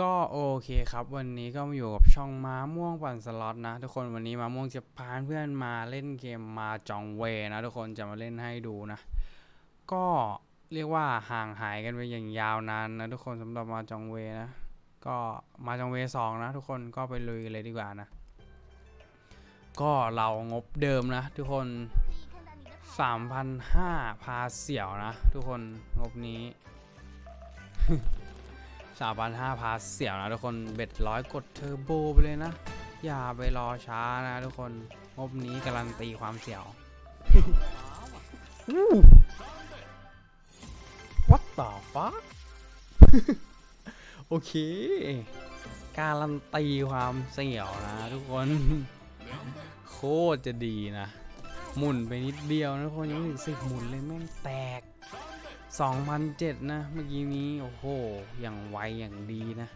ก็โอเคครับ วันนี้ก็มาอยู่กับช่องม้าม่วงปั่นสล็อตนะทุกคนวันนี้ม้าม่วงจะพาเพื่อนมาเล่นเกมมาจองเวนะทุกคนจะมาเล่นให้ดูนะ ก็เรียกว่าห่างหายกันไปอย่างยาวนานนะทุกคนสำหรับมาจองเวนะ ก็มาจองเวสองนะ ทุกคนก็ไปลุยกันเลยดีกว่านะ ก็เรางบเดิมนะ ทุกคน3,500พาเสี่ยวนะ ทุกคนงบนี้ 3,500พาเสียวนะทุกคนเบ็ดร้อยกดเทอร์โบไปเลยนะ อย่าไปรอช้านะทุกคน งบนี้การันตีความเสียว What the fuck โอเค การันตีความเสียวนะทุกคน โคตรจะดีนะ หมุนไปนิดเดียวนะทุกคนยังไม่ถึงสิบหมุนเลยแม่งแตก 2,007 นะ เมื่อกี้นี้ โอ้โห อย่างไวอย่างดีนะ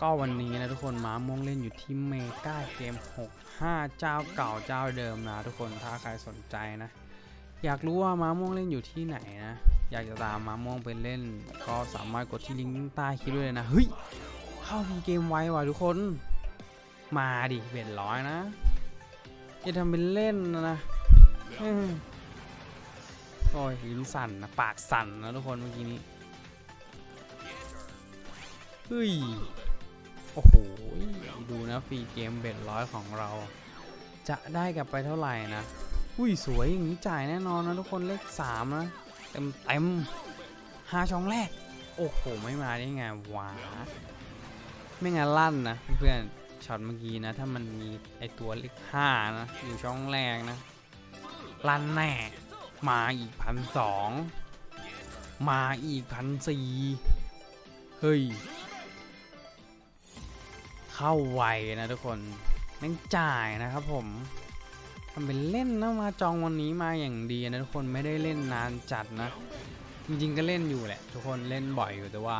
ก็วันนี้นะทุกคนม้าม่วงเล่นอยู่ที่เมกาเกม 65 เจ้าเก่าเจ้าเดิมนะ ทุกคนถ้าใครสนใจนะ อยากรู้ว่าม้าม่วงเล่นอยู่ที่ไหนนะ อยากจะตามม้าม่วงไปเล่น ก็สามารถกดที่ลิงก์ใต้คลิปด้วยเลยนะ เฮ้ย เข้าพีเกมไวว่ะทุกคน มาดิเบ็ดร้อยนะอย่าทำเป็นเล่นนะนะ โอ้ยลิ้นสั่นนะปากสั่นนะทุกคนเมื่อกี้นี้เฮ้ย โอ้โห ดูนะฟรีเกมเบ็ดร้อยของเรา จะได้กลับไปเท่าไหร่นะ อุ้ย สวยอย่างนี้จ่ายแน่นอนนะทุกคนเลขสามนะ เต็มเต็มห้าช่องแรก โอ้โห ไม่มาได้ไงวะไม่งั้นลั่นนะเพื่อนช็อตเมื่อกี้นะ ถ้ามันมีไอตัวเลขห้านะ อยู่ช่องแรกนะ ลั่นแน่ มาอีกพันสองมาอีกพันสี่เฮ้ย เข้าไวนะทุกคนแม่งจ่ายนะครับผมทำเป็นเล่นนะมาจองวันนี้มาอย่างดีนะทุกคนไม่ได้เล่นนานจัดนะ จริงๆก็เล่นอยู่แหละ ทุกคนเล่นบ่อยอยู่แต่ว่า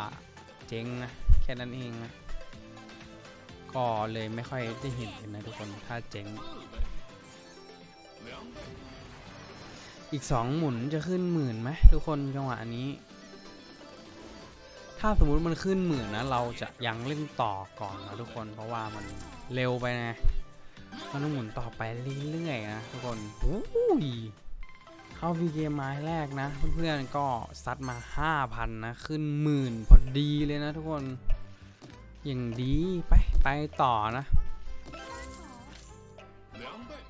เจ๊งนะแค่นั้นเองนะก็เลยไม่ค่อยได้เห็นนะทุกคนถ้าเจ๊ง อีกสองหมุนจะขึ้นหมื่นไหมทุกคนจังหวะนี้ ถ้าสมมุติมันขึ้นหมื่นนะ เราจะยังเล่นต่อก่อนนะทุกคนเพราะว่ามันเร็วไปนะมันต้องหมุนต่อไปเรื่อยๆนะทุกคนอู้ยเข้าวีเกมไม้แรกนะ เพื่อนๆก็ซัดมา 5,000 นะ ขึ้นหมื่นพอดีเลยนะทุกคน อย่างดีไปไปต่อนะ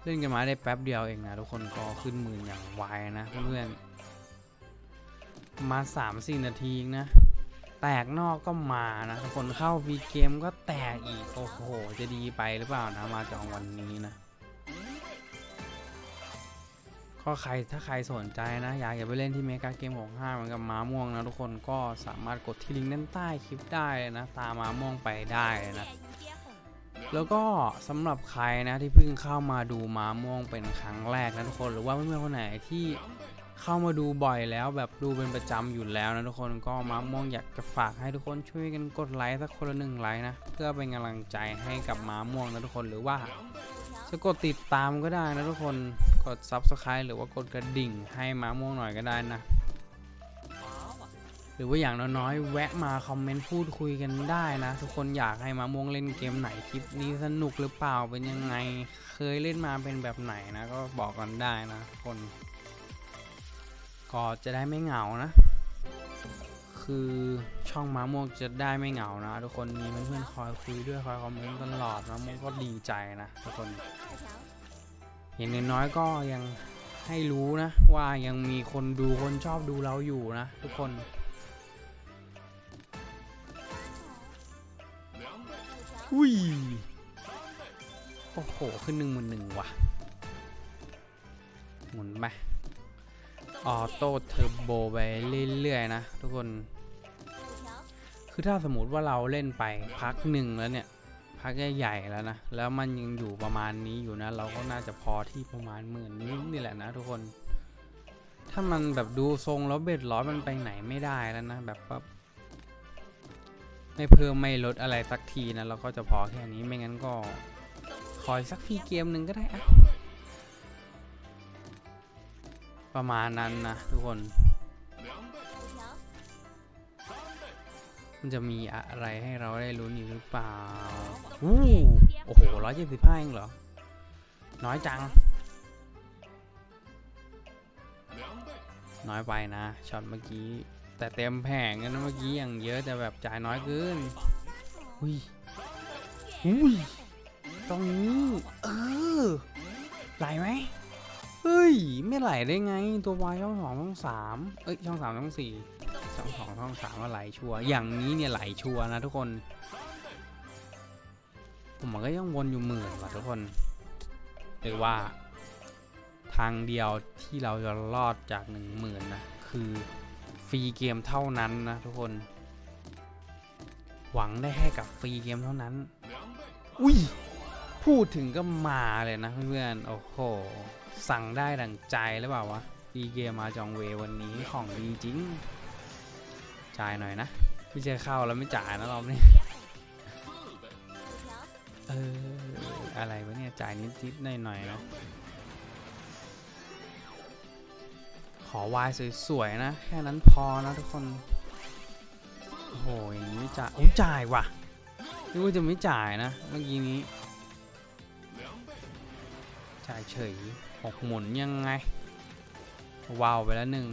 เล่นกันมาได้แป๊บเดียวเองนะทุกคนก็ขึ้นหมื่นอย่างไวนะเพื่อนๆมา3-4นาทีนะ แตกนอกก็มานะทุกคนเข้าฟรีเกมก็แตกอีกโอ้โหจะดีไปหรือเปล่านะมาจองวันนี้นะก็ใครถ้าใครสนใจนะ อยากจะไปเล่นที่เมกาเกม65เหมือนกับม้าม่วงนะทุกคนก็สามารถกดที่ลิงก์ด้านใต้คลิปได้นะ ตามม้าม่วงไปได้นะ แล้วก็สำหรับใครนะที่เพิ่งเข้ามาดูม้าม่วงเป็นครั้งแรกนะทุกคนหรือว่าเพื่อนๆคนไหนที่เข้ามาดูบ่อยแล้วแบบดูเป็นประจำอยู่แล้วนะทุกคนก็ม้าม่วงอยากจะฝากให้ทุกคนช่วยกันกดไลค์สักคนละหนึ่งไลค์นะเพื่อเป็นกำลังใจให้กับม้าม่วงนะทุกคนหรือว่าจะกดติดตามก็ได้นะทุกคนกด subscribe หรือว่ากดกระดิ่งให้ม้าม่วงหน่อยก็ได้นะ หรือว่าอย่างน้อยๆ แวะมาคอมเมนต์พูดคุยกันได้นะ ทุกคนอยากให้มามวงเล่นเกมไหนคลิปนี้สนุกหรือเปล่าเป็นยังไง เคยเล่นมาเป็นแบบไหนนะ ก็บอกกันได้นะทุกคน ก็จะได้ไม่เหงานะ คือช่องม้าม่วงจะได้ไม่เหงานะ ทุกคนมีเพื่อนๆคอยคุยด้วยคอยคอมเมนต์ตลอดม้าม่วงก็ดีใจนะทุกคนอย่างน้อยๆก็ยังให้รู้นะ ว่ายังมีคนดูคนชอบดูเราอยู่นะ ทุกคน อุ้ย โอ้โห ขึ้นหนึ่งหมื่นหนึ่งว่ะ หมุนไปออโต้เทอร์โบไปเรื่อยๆนะทุกคน คือถ้าสมมติว่าเราเล่นไปพักหนึ่งแล้วเนี่ย พักใหญ่ๆแล้วนะ แล้วมันยังอยู่ประมาณนี้อยู่นะ เราก็น่าจะพอที่ประมาณหมื่นนิดนี่แหละนะทุกคน ถ้ามันแบบดูทรงแล้วเบ็ดร้อยมันไปไหนไม่ได้แล้วนะ แบบว่า ไม่เพิ่มไม่ลดอะไรสักทีนะเราก็จะพอแค่นี้ไม่งั้นก็คอยสักฟรีเกมหนึ่งก็ได้อะประมาณนั้นนะทุกคน มันจะมีอะไรให้เราได้ลุ้นอีกหรือเปล่าอู้โอ้โหร้อยเจ็ดสิบห้าเองเหรอ น้อยจัง น้อยไปนะช็อตเมื่อกี้ แต่เต็มแผงกันนะเมื่อกี้อย่างเยอะแต่แบบจ่ายน้อยเกินอุ้ยอุ้ยตรงนี้เออไหลไหมเฮ้ย ไม่ไหลได้ไง ตัววายช่องสองช่องสามเอ้ยช่องสามช่องสี่ช่องสองช่องสามว่าไหลชัวร์อย่างนี้เนี่ยไหลชัวร์นะทุกคน ผมมันก็ยังวนอยู่หมื่นว่ะทุกคนหรือว่า ทางเดียวที่เราจะรอดจากหนึ่งหมื่นนะ คือ ฟรีเกมเท่านั้นนะทุกคน หวังได้แค่กับฟรีเกมเท่านั้น อุ้ย พูดถึงก็มาเลยนะเพื่อนๆ โอ้โห สั่งได้ดังใจหรือเปล่าวะ ฟรีเกมมาจองเววันนี้ของดีจริง จ่ายหน่อยนะ ไม่ใช่เข้าแล้วไม่จ่ายนะรอบนี้ เออ อะไรวะเนี่ย จ่ายนิดๆหน่อยๆนะ ขอวายสวยๆนะ แค่นั้นพอนะทุกคนโอ้โหอย่างนี้จ่ายโอ้จ่ายว่ะนึกว่าจะไม่จ่ายนะ เมื่อกี้นี้ จ่ายเฉยหกหมุนยังไงว้าวไปแล้วหนึ่ง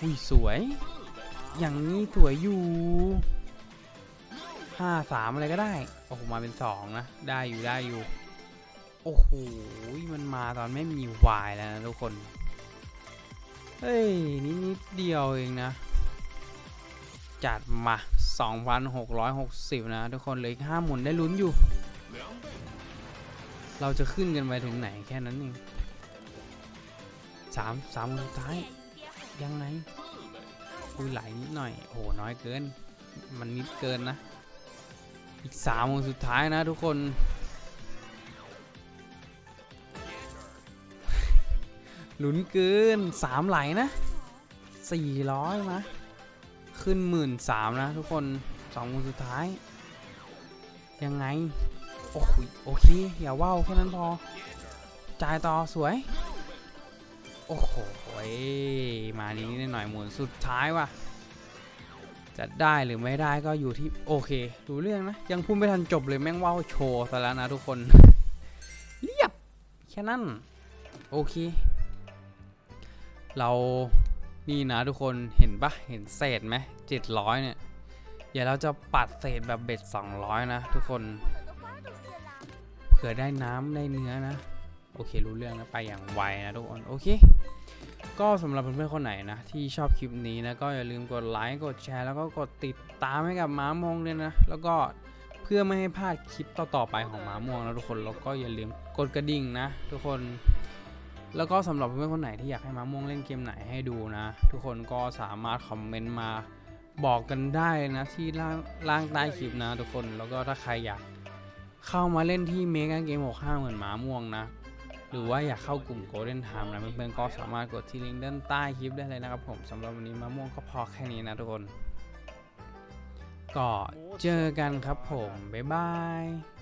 อุ้ยสวย อย่างนี้สวยอยู่ห้าสามอะไรก็ได้ โอ้โห มาเป็นสองนะ ได้อยู่ได้อยู่ โอ้โห มันมาตอนไม่มีวายแล้วนะทุกคน เฮ้ยนี่นิดเดียวเองนะ จัดมา 2,660 นะ ทุกคนเหลยห้าหมุนได้ลุ้นอยู่ เราจะขึ้นกันไปถึงไหนแค่นั้นเองสามสามหมุนสุดท้าย ยังไงอุ้ยไหลนิดหน่อย โอ้โหน้อยเกิน มันนิดเกินนะ อีกสามหมุนสุดท้ายนะทุกคน หลุนเกินสามไหลนะสี่ร้อยมาขึ้นหมื่นสามนะทุกคนสองมือสุดท้าย ยังไง โอ้โหโอเค อย่าว่าวแค่นั้นพอ จ่ายต่อสวย โอ้โหมานี้นิดหน่อยหมุนสุดท้ายว่ะจะได้หรือไม่ได้ก็อยู่ที่โอเค ดูเรื่องนะ ยังพูดไม่ทันจบเลยแม่งว่าวโชว์ซะแล้วนะทุกคน เรียบแค่นั้น โอเค เรานี่นะทุกคนเห็นปะเห็นเศษไหมเจ็ดร้อยเนี่ยเดี๋ยวเราจะปัดเศษแบบเบ็ดสองร้อยนะทุกคนเผื่อได้น้ำได้เนื้อนะ โอเครู้เรื่องนะไปอย่างไวนะทุกคนโอเค ก็สำหรับเพื่อนๆคนไหนนะ ที่ชอบคลิปนี้นะก็อย่าลืมกดไลค์กดแชร์แล้วก็กดติดตามให้กับม้ามงเลยนะ แล้วก็เพื่อไม่ให้พลาดคลิปต่อๆไปของม้ามงนะทุกคนแล้วก็อย่าลืมกดกระดิ่งนะ ทุกคน แล้วก็สำหรับเพื่อนๆคนไหนที่อยากให้มาม่วงเล่นเกมไหนให้ดูนะ ทุกคนก็สามารถคอมเมนต์มาบอกกันได้นะที่ล่างล่างใต้คลิปนะทุกคนแล้วก็ถ้าใครอยากเข้ามาเล่นที่เมกาเกม65เหมือนมาม่วงนะ หรือว่าอยากเข้ากลุ่ม Golden Time นะเพื่อนๆก็สามารถกดที่ลิงก์ด้านใต้คลิปได้เลยนะครับผมสำหรับวันนี้มะม่วงก็พอแค่นี้นะทุกคนก็เจอกันครับผม บ๊ายบาย